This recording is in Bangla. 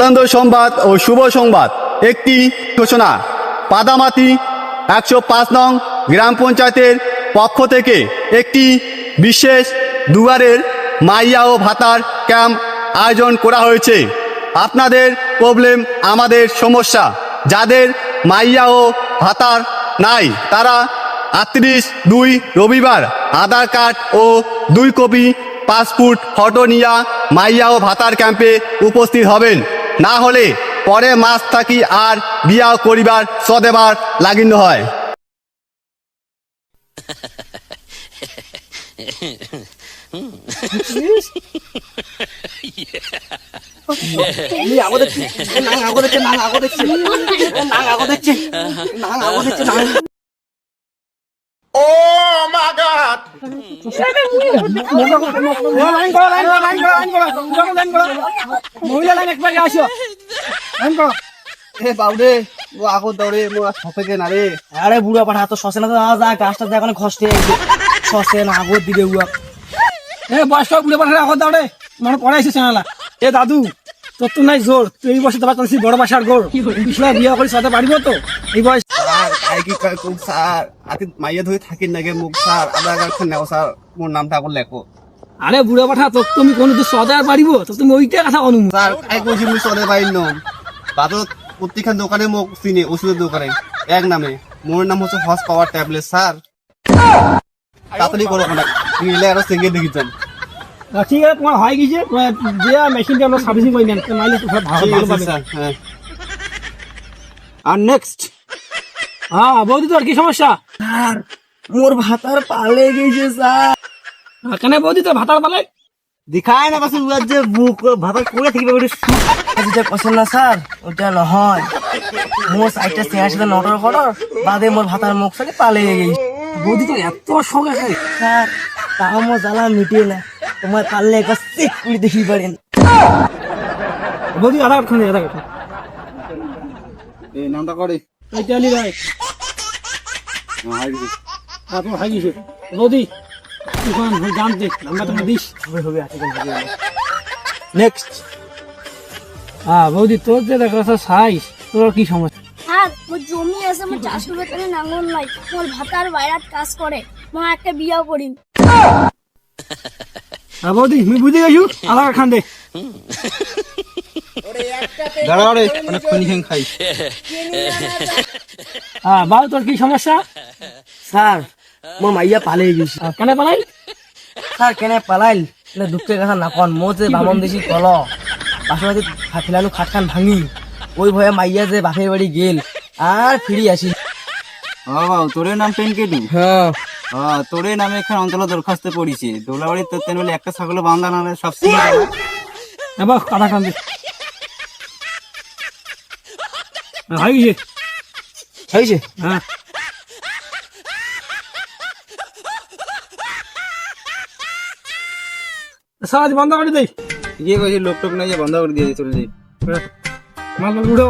আনন্দ সংবাদ ও শুভ সংবাদ। একটি ঘোষণা পাদামাতি একশো পাঁচ নং গ্রাম পঞ্চায়েতের পক্ষ থেকে একটি বিশেষ দুয়ারের মাইয়া ও ভাতার ক্যাম্প আয়োজন করা হয়েছে। আপনাদের প্রবলেম, আমাদের সমস্যা, যাদের মাইয়া ও ভাতার নাই, তারা আটত্রিশ দুই রবিবার আধার কার্ড ও দুই কপি পাসপোর্ট, ফটো নিয়া মাইয়া ও ভাতার ক্যাম্পে উপস্থিত হবেন। না হলে পরে মাস থাকি আর বিয়া করিবার সদেবার লাগিন্য হয়। আগো দেখছি আগো দেখছে আগো দেখছে আগো দেখছে আগো দেখছে মহিলা লাইন একবারে আসো লাইন করো এ বাউরে ও আগো দৌড়ে মো সফেকে না রে। আরে বুড়া পাঠা তো সসে না তো যা গাছটা দিয়ে এখন খসতে সসে না আগর দিকে উয়া এ বয়স্ক বুড়া পাঠা আগর দাও রে মানে পড়াইছে জানালা এ দাদু তোর তো নাই জোর। তুই এই বয়সে তোমার তোর বড় বাসার গোর। পিছলা বিয়া করে সাথে পারিব তো এই বয়স স্যার আই কি কয় কোক স্যার? আতি মাইয়া ধরে থাকিন নাগে মুখ স্যার? আধার কার্ড খান স্যার। মোর নামটা আগো লেখো। আরে বুড়া পাঠা তোর তুমি কোনো তো সদায় পারিব তো তুমি ওইটা কথা অনুম স্যার আই কইছি মুই চলে পাই ন বাদত প্রত্যেকখান দোকানে মোক চিনি ওষুধের দোকানে। এক নামে। মোর নাম হচ্ছে হস পাওয়ার ট্যাবলেট স্যার। তাড়াতাড়ি করো না নিলে আরও সেঙ্গে দেখি যান ঠিক আছে তোমার হয়ে গেছে তোমার যে মেশিনটা আমরা সার্ভিসিং করে নেন নাইলে তো ভালো ঠিক ভালো আছে পাবে। স্যার হ্যাঁ। আর নেক্সট হ্যাঁ বৌদি তোর কি সমস্যা? স্যার মোর ভাতার পালে গেছে স্যার। কেন বৌদি তোর ভাতার পালে? দেখায় না পাশে উয়ার যে বুক ভাতা করে থাকিবে ওটা যেটা পছন্দ না স্যার ওটা নহয় মোর সাইডটা চেয়ার সাথে নটর ফটর বাদে মোর ভাতার মুখ সাথে পালে গেছি। বৌদি তোর এত শখ আছে। স্যার তাও মোর জ্বালা মিটিয়ে না তোমার পারলে একবার চেক করে দেখি পারেন। বৌদি আধা কাঠ আধা কাঠ এই নামটা করে আলি ভাই। হ্যাঁ তোমার হয়ে গেছে। বৌদি তুফান হয়ে জানতে আমরা তুমি দিস। হবে হবে নেক্সট হ্যাঁ বৌদি তোর যে দেখা সাইজ তোর কি সমস্যা? হ্যাঁ মোর জমি আছে মোর চাষ করবে তাহলে নাঙ্গল নাই। মোর ভাতার বাইরাত কাজ করে। মা একটা বিয়াও করিম। বৌদি আমি বুঝে গেছু? কাঠ খান দে। দাঁড়াও রে খেং খাই। হ্যাঁ বাবু তোর কি সমস্যা? স্যার মোর মাইয়া পালিয়ে গেছি। কেন পালাই স্যার কেনে পালাইল? না দুঃখের কথা না কন মোর যে বামন দেশি কল বাসমাতি ফেলানো খাটখান ভাঙি। ওই ভয়ে মাইয়া যে বাপের বাড়ি গেল আর ফিরি আসি বাবা তোরে নাম পেন কেটু হ্যাঁ। তোরে নামে এখানে অঞ্চল দরখাস্ত পড়িছে। দোলাবাড়ি তোর তেন বলে একটা ছাগল বান্ধা না সব বাবু আধা হ্যাঁ, হয়েছে সারাদি বন্ধ করে দেই ইয়ে কইছে লোক টোক নাই যে বন্ধ করে দিয়ে চলে যাই মাল উঠো